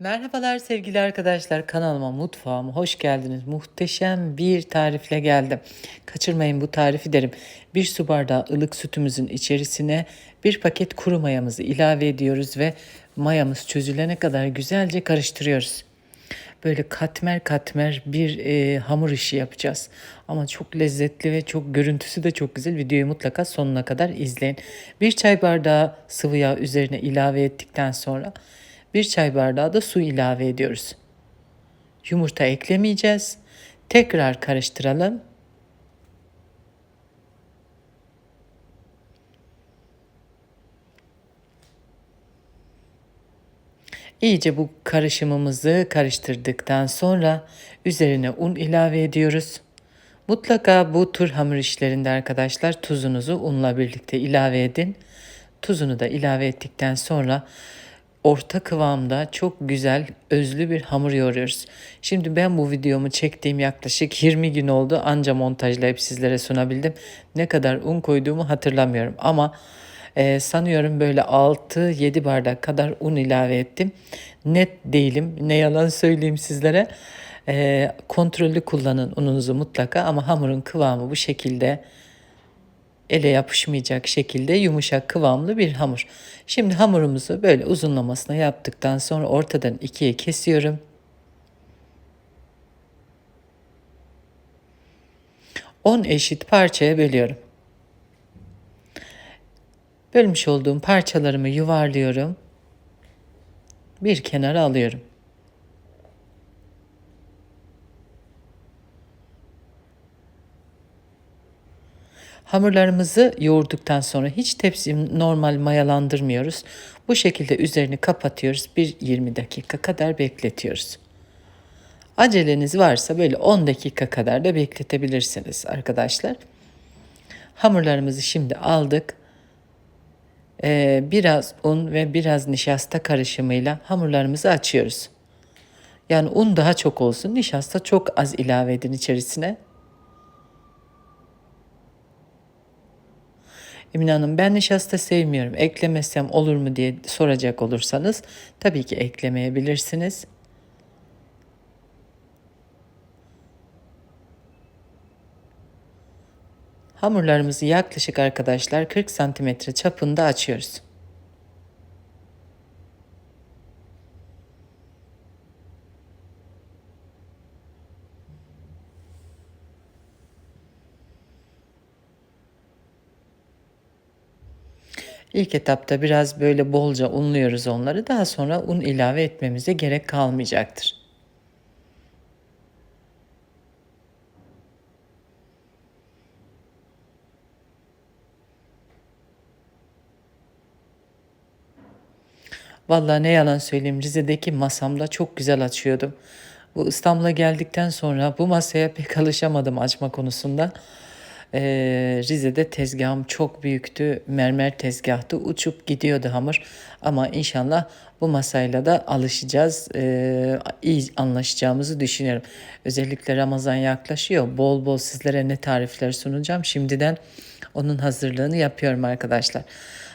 Merhabalar sevgili arkadaşlar kanalıma mutfağıma hoş geldiniz. Muhteşem bir tarifle geldim. Kaçırmayın bu tarifi derim. Bir su bardağı ılık sütümüzün içerisine bir paket kuru mayamızı ilave ediyoruz ve mayamız çözülene kadar güzelce karıştırıyoruz. Böyle katmer katmer bir e, hamur işi yapacağız. Ama çok lezzetli ve çok görüntüsü de çok güzel. Videoyu mutlaka sonuna kadar izleyin. Bir çay bardağı sıvı yağ üzerine ilave ettikten sonra bir çay bardağı da su ilave ediyoruz. Yumurta eklemeyeceğiz. Tekrar karıştıralım. İyice bu karışımımızı karıştırdıktan sonra üzerine un ilave ediyoruz. Mutlaka bu tür hamur işlerinde arkadaşlar tuzunuzu unla birlikte ilave edin. Tuzunu da ilave ettikten sonra orta kıvamda çok güzel özlü bir hamur yoğuruyoruz. Şimdi ben bu videomu çektiğim yaklaşık 20 gün oldu. Anca montajlayıp sizlere sunabildim. Ne kadar un koyduğumu hatırlamıyorum ama e, sanıyorum böyle 6-7 bardak kadar un ilave ettim. Net değilim. Ne yalan söyleyeyim sizlere. E, kontrollü kullanın ununuzu mutlaka ama hamurun kıvamı bu şekilde ele yapışmayacak şekilde yumuşak kıvamlı bir hamur. Şimdi hamurumuzu böyle uzunlamasına yaptıktan sonra ortadan ikiye kesiyorum. On eşit parçaya bölüyorum. Bölmüş olduğum parçalarımı yuvarlıyorum. Bir kenara alıyorum. Hamurlarımızı yoğurduktan sonra hiç tepsi normal mayalandırmıyoruz. Bu şekilde üzerini kapatıyoruz. Bir 20 dakika kadar bekletiyoruz. Aceleniz varsa böyle 10 dakika kadar da bekletebilirsiniz arkadaşlar. Hamurlarımızı şimdi aldık. Ee, biraz un ve biraz nişasta karışımıyla hamurlarımızı açıyoruz. Yani un daha çok olsun, nişasta çok az ilave edin içerisine. Emine Hanım ben nişasta sevmiyorum. Eklemesem olur mu diye soracak olursanız tabii ki eklemeyebilirsiniz. Hamurlarımızı yaklaşık arkadaşlar 40 santimetre çapında açıyoruz. İlk etapta biraz böyle bolca unluyoruz onları. Daha sonra un ilave etmemize gerek kalmayacaktır. Vallahi ne yalan söyleyeyim Rize'deki masamda çok güzel açıyordum. Bu İstanbul'a geldikten sonra bu masaya pek alışamadım açma konusunda. Ee, Rize'de tezgahım çok büyüktü. Mermer tezgahtı. Uçup gidiyordu hamur. Ama inşallah bu masayla da alışacağız. Ee, iyi anlaşacağımızı düşünüyorum. Özellikle Ramazan yaklaşıyor. Bol bol sizlere ne tarifler sunacağım. Şimdiden onun hazırlığını yapıyorum arkadaşlar.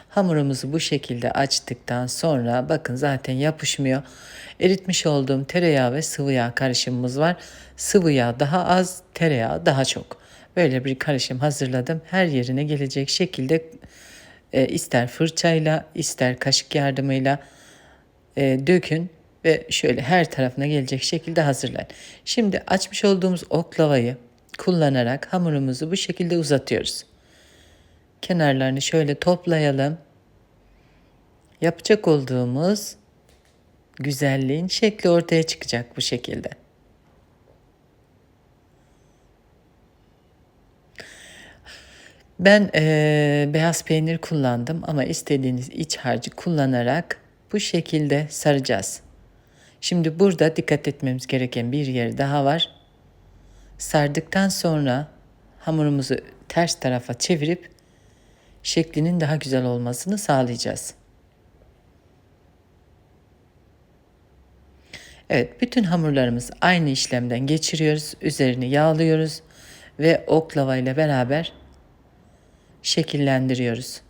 Hamurumuzu bu şekilde açtıktan sonra bakın zaten yapışmıyor. Eritmiş olduğum tereyağı ve sıvı yağ karışımımız var. Sıvı yağ daha az, tereyağı daha çok. Böyle bir karışım hazırladım. Her yerine gelecek şekilde e, ister fırçayla ister kaşık yardımıyla e, dökün ve şöyle her tarafına gelecek şekilde hazırlayın. Şimdi açmış olduğumuz oklavayı kullanarak hamurumuzu bu şekilde uzatıyoruz. Kenarlarını şöyle toplayalım. Yapacak olduğumuz güzelliğin şekli ortaya çıkacak bu şekilde. Ben e, beyaz peynir kullandım ama istediğiniz iç harcı kullanarak bu şekilde saracağız. Şimdi burada dikkat etmemiz gereken bir yer daha var. Sardıktan sonra hamurumuzu ters tarafa çevirip şeklinin daha güzel olmasını sağlayacağız. Evet, bütün hamurlarımız aynı işlemden geçiriyoruz. Üzerini yağlıyoruz ve oklava ile beraber şekillendiriyoruz.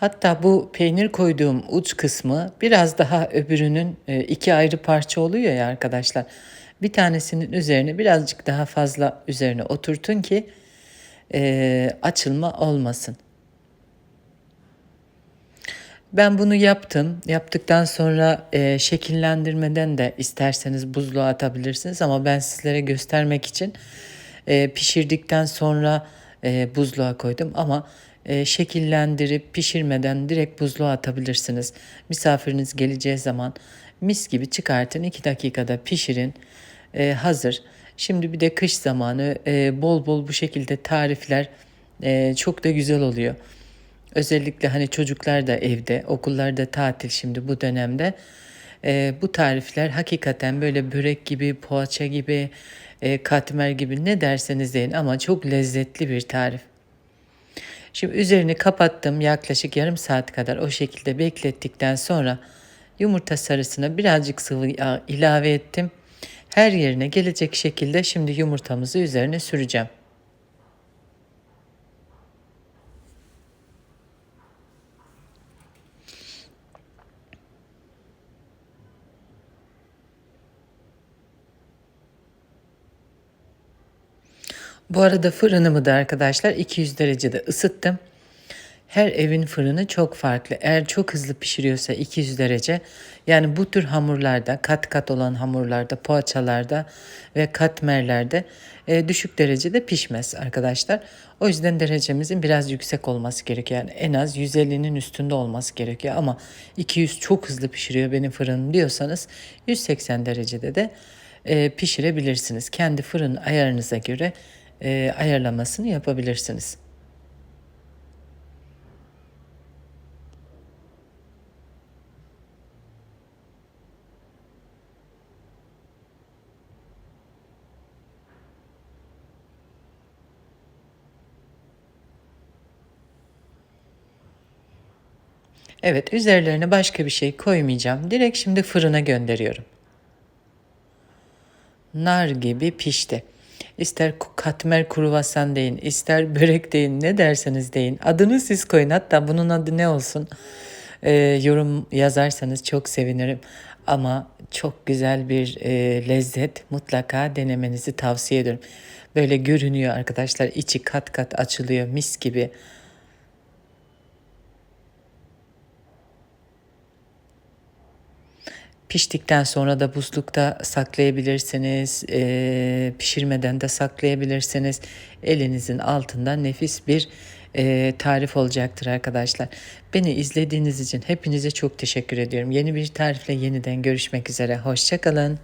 Hatta bu peynir koyduğum uç kısmı biraz daha öbürünün e, iki ayrı parça oluyor ya arkadaşlar. Bir tanesinin üzerine birazcık daha fazla üzerine oturtun ki e, açılma olmasın. Ben bunu yaptım. Yaptıktan sonra e, şekillendirmeden de isterseniz buzluğa atabilirsiniz ama ben sizlere göstermek için e, pişirdikten sonra e, buzluğa koydum ama e, şekillendirip pişirmeden direkt buzluğa atabilirsiniz. Misafiriniz geleceği zaman mis gibi çıkartın 2 dakikada pişirin e, hazır. Şimdi bir de kış zamanı e, bol bol bu şekilde tarifler çok da güzel oluyor. Özellikle hani çocuklar da evde, okullar da tatil şimdi bu dönemde. E, bu tarifler hakikaten böyle börek gibi, poğaça gibi, e, katmer gibi ne derseniz deyin ama çok lezzetli bir tarif. Şimdi üzerini kapattım yaklaşık yarım saat kadar o şekilde beklettikten sonra yumurta sarısına birazcık sıvı yağ ilave ettim. Her yerine gelecek şekilde şimdi yumurtamızı üzerine süreceğim. Bu arada fırınımı da arkadaşlar 200 derecede ısıttım. Her evin fırını çok farklı. Eğer çok hızlı pişiriyorsa 200 derece yani bu tür hamurlarda kat kat olan hamurlarda poğaçalarda ve katmerlerde e, düşük derecede pişmez arkadaşlar. O yüzden derecemizin biraz yüksek olması gerekiyor. Yani en az 150'nin üstünde olması gerekiyor ama 200 çok hızlı pişiriyor benim fırınım diyorsanız 180 derecede de e, pişirebilirsiniz. Kendi fırın ayarınıza göre e, ayarlamasını yapabilirsiniz. Evet, üzerlerine başka bir şey koymayacağım. Direkt şimdi fırına gönderiyorum. Nar gibi pişti. İster katmer kruvasan deyin, ister börek deyin, ne derseniz deyin. Adını siz koyun. Hatta bunun adı ne olsun? Ee, yorum yazarsanız çok sevinirim. Ama çok güzel bir e, lezzet mutlaka denemenizi tavsiye ederim. Böyle görünüyor arkadaşlar. içi kat kat açılıyor mis gibi. Piştikten sonra da buzlukta saklayabilirsiniz. E, pişirmeden de saklayabilirsiniz. Elinizin altında nefis bir e, tarif olacaktır arkadaşlar. Beni izlediğiniz için hepinize çok teşekkür ediyorum. Yeni bir tarifle yeniden görüşmek üzere. Hoşçakalın.